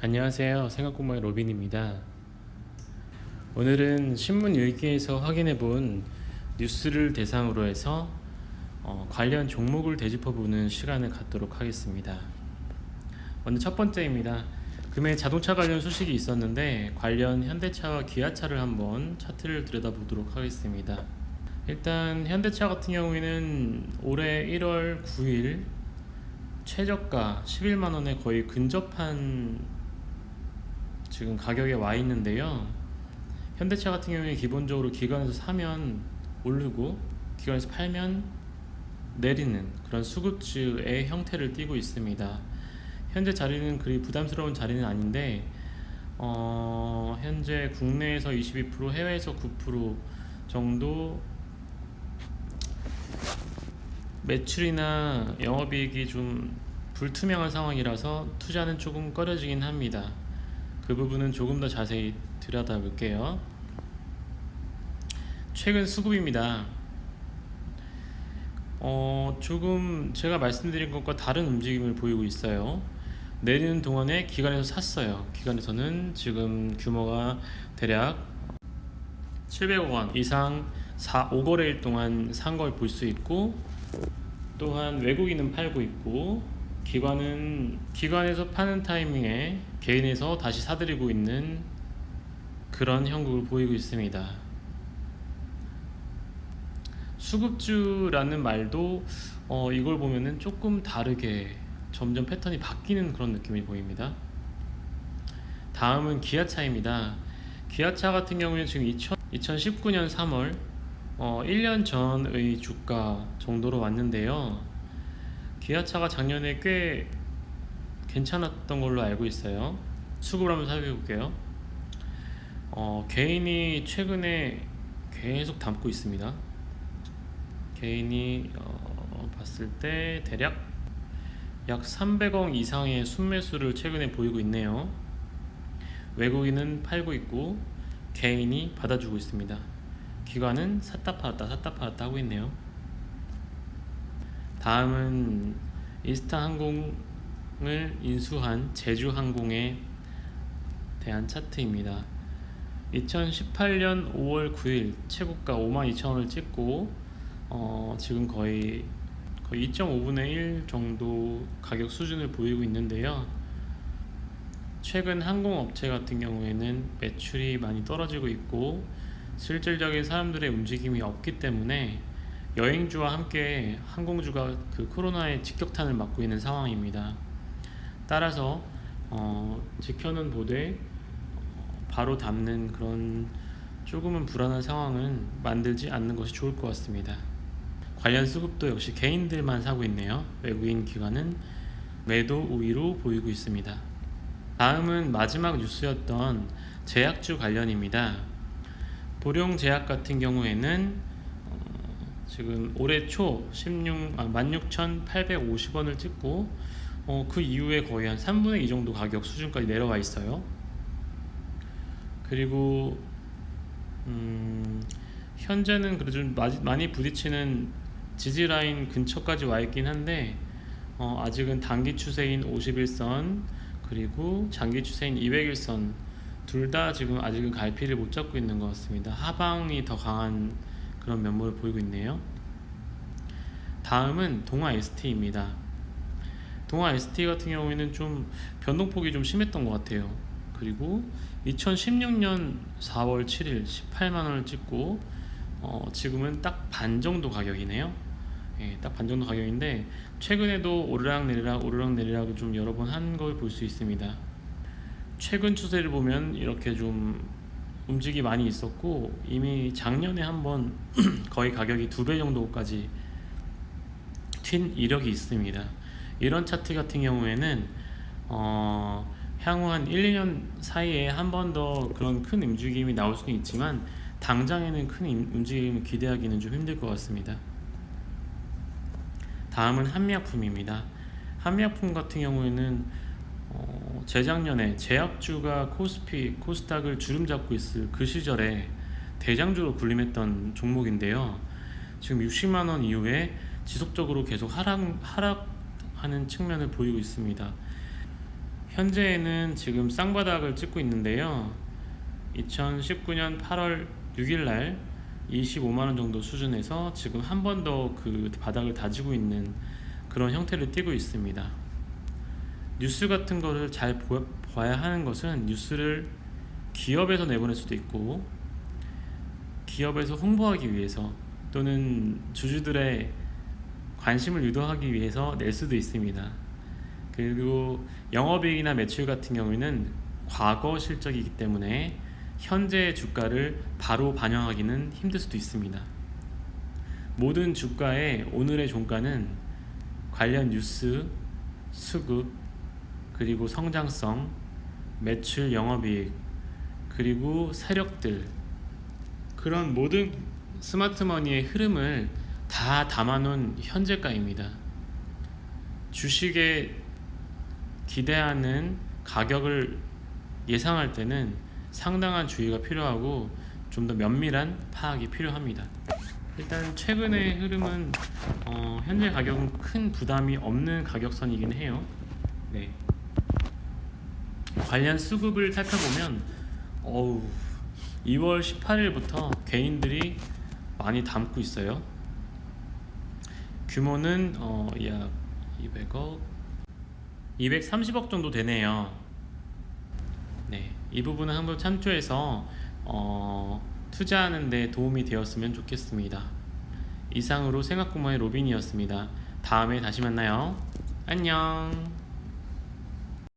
안녕하세요. 생각공부의 로빈입니다. 오늘은 신문 일기에서 확인해 본 뉴스를 대상으로 해서 어, 관련 종목을 되짚어 보는 시간을 갖도록 하겠습니다. 먼저 첫 번째입니다. 금일 자동차 관련 소식이 있었는데 관련 현대차와 기아차를 한번 차트를 들여다보도록 하겠습니다. 일단 현대차 같은 경우에는 올해 1월 9일 최저가 11만 원에 거의 근접한 지금 가격에 와 있는데요. 현대차 같은 경우에 기본적으로 기관에서 사면 오르고 기관에서 팔면 내리는 그런 수급주의 형태를 띠고 있습니다. 현재 자리는 그리 부담스러운 자리는 아닌데 어, 현재 국내에서 22% 해외에서 9% 정도 매출이나 영업이익이 좀 불투명한 상황이라서 투자는 조금 꺼려지긴 합니다. 그 부분은 조금 더 자세히 들여다볼게요. 최근 수급입니다. 어, 조금 제가 말씀드린 것과 다른 움직임을 보이고 있어요. 내리는 동안에 기관에서 샀어요. 기관에서는 지금 규모가 대략 700억 원 이상 4, 5거래일 동안 산 걸 볼 수 있고 또한 외국인은 팔고 있고 기관은 기관에서 파는 타이밍에 개인에서 다시 사들이고 있는 그런 형국을 보이고 있습니다. 수급주라는 말도 어, 이걸 보면은 조금 다르게 점점 패턴이 바뀌는 그런 느낌이 보입니다. 다음은 기아차입니다. 기아차 같은 경우에 지금 2000, 2019년 3월 어, 1년 전의 주가 정도로 왔는데요. 기아차가 작년에 꽤 괜찮았던 걸로 알고 있어요. 수급을 한번 살펴볼게요. 어, 개인이 최근에 계속 담고 있습니다. 개인이 어, 봤을 때 대략 약 300억 이상의 순매수를 최근에 보이고 있네요. 외국인은 팔고 있고 개인이 받아주고 있습니다. 기관은 샀다 팔았다 샀다 팔았다 하고 있네요. 다음은 이스타 항공을 인수한 제주항공에 대한 차트입니다. 2018년 5월 9일 최고가 52,000원을 찍고 어, 지금 거의 거의 2.5분의 1 정도 가격 수준을 보이고 있는데요. 최근 항공업체 같은 경우에는 매출이 많이 떨어지고 있고 실질적인 사람들의 움직임이 없기 때문에 여행주와 함께 항공주가 그 코로나의 직격탄을 맞고 있는 상황입니다. 따라서 어, 지켜는 보되 어, 바로 담는 그런 조금은 불안한 상황은 만들지 않는 것이 좋을 것 같습니다. 관련 수급도 역시 개인들만 사고 있네요. 외국인 기관은 매도 우위로 보이고 있습니다. 다음은 마지막 뉴스였던 제약주 관련입니다. 보령제약 같은 경우에는 어, 지금 올해 초 16, 아, 16,850원을 찍고 어, 그 이후에 거의 한 3분의 2 정도 가격 수준까지 내려와 있어요. 그리고 음, 현재는 그래도 좀 마- 많이 부딪히는 지지 라인 근처까지 와 있긴 한데 어, 아직은 단기 추세인 51선 그리고 장기 추세인 201선 둘 다 지금 아직은 갈피를 못 잡고 있는 것 같습니다. 하방이 더 강한 그런 면모를 보이고 있네요. 다음은 동아 ST입니다. 동아 ST 같은 경우에는 좀 변동폭이 좀 심했던 것 같아요. 그리고 2016년 4월 7일 18만 원을 찍고 어, 지금은 딱 반 정도 가격이네요. 예, 딱 반 정도 가격인데 최근에도 오르락 내리락 오르락 내리락을 좀 여러 번 한 걸 볼 수 있습니다. 최근 추세를 보면 이렇게 좀 움직이 많이 있었고 이미 작년에 한번 거의 가격이 두 배 정도까지 튄 이력이 있습니다. 이런 차트 같은 경우에는 어, 향후 한 1, 2년 사이에 한 번 더 그런 큰 움직임이 나올 수는 있지만 당장에는 큰 임- 움직임을 기대하기는 좀 힘들 것 같습니다. 다음은 한미약품입니다. 한미약품 같은 경우에는 어, 재작년에 제약주가 코스피, 코스닥을 주름 잡고 있을 그 시절에 대장주로 군림했던 종목인데요. 지금 60만 원 이후에 지속적으로 계속 하락 하락하는 측면을 보이고 있습니다. 현재는 지금 쌍바닥을 찍고 있는데요. 2019년 8월 6일 날 25만 원 정도 수준에서 지금 한 번 더 그 바닥을 다지고 있는 그런 형태를 띠고 있습니다. 뉴스 같은 거를 잘 보, 봐야 하는 것은 뉴스를 기업에서 내보낼 수도 있고 기업에서 홍보하기 위해서 또는 주주들의 관심을 유도하기 위해서 낼 수도 있습니다. 그리고 영업이익이나 매출 같은 경우에는 과거 실적이기 때문에 현재 주가를 바로 반영하기는 힘들 수도 있습니다. 모든 주가의 오늘의 종가는 관련 뉴스, 수급, 그리고 성장성, 매출, 영업이익, 그리고 세력들 그런 모든 스마트머니의 흐름을 다 담아놓은 현재가입니다. 주식에 기대하는 가격을 예상할 때는 상당한 주의가 필요하고 좀 더 면밀한 파악이 필요합니다. 일단 최근의 흐름은 어, 현재 가격은 큰 부담이 없는 가격선이긴 해요. 네. 관련 수급을 살펴보면 어우 2월 18일부터 개인들이 많이 담고 있어요. 규모는 어, 약 200억, 230억 정도 되네요. 네, 이 부분은 한번 참조해서 어, 투자하는 데 도움이 되었으면 좋겠습니다. 이상으로 생각구마의 로빈이었습니다. 다음에 다시 만나요. 안녕.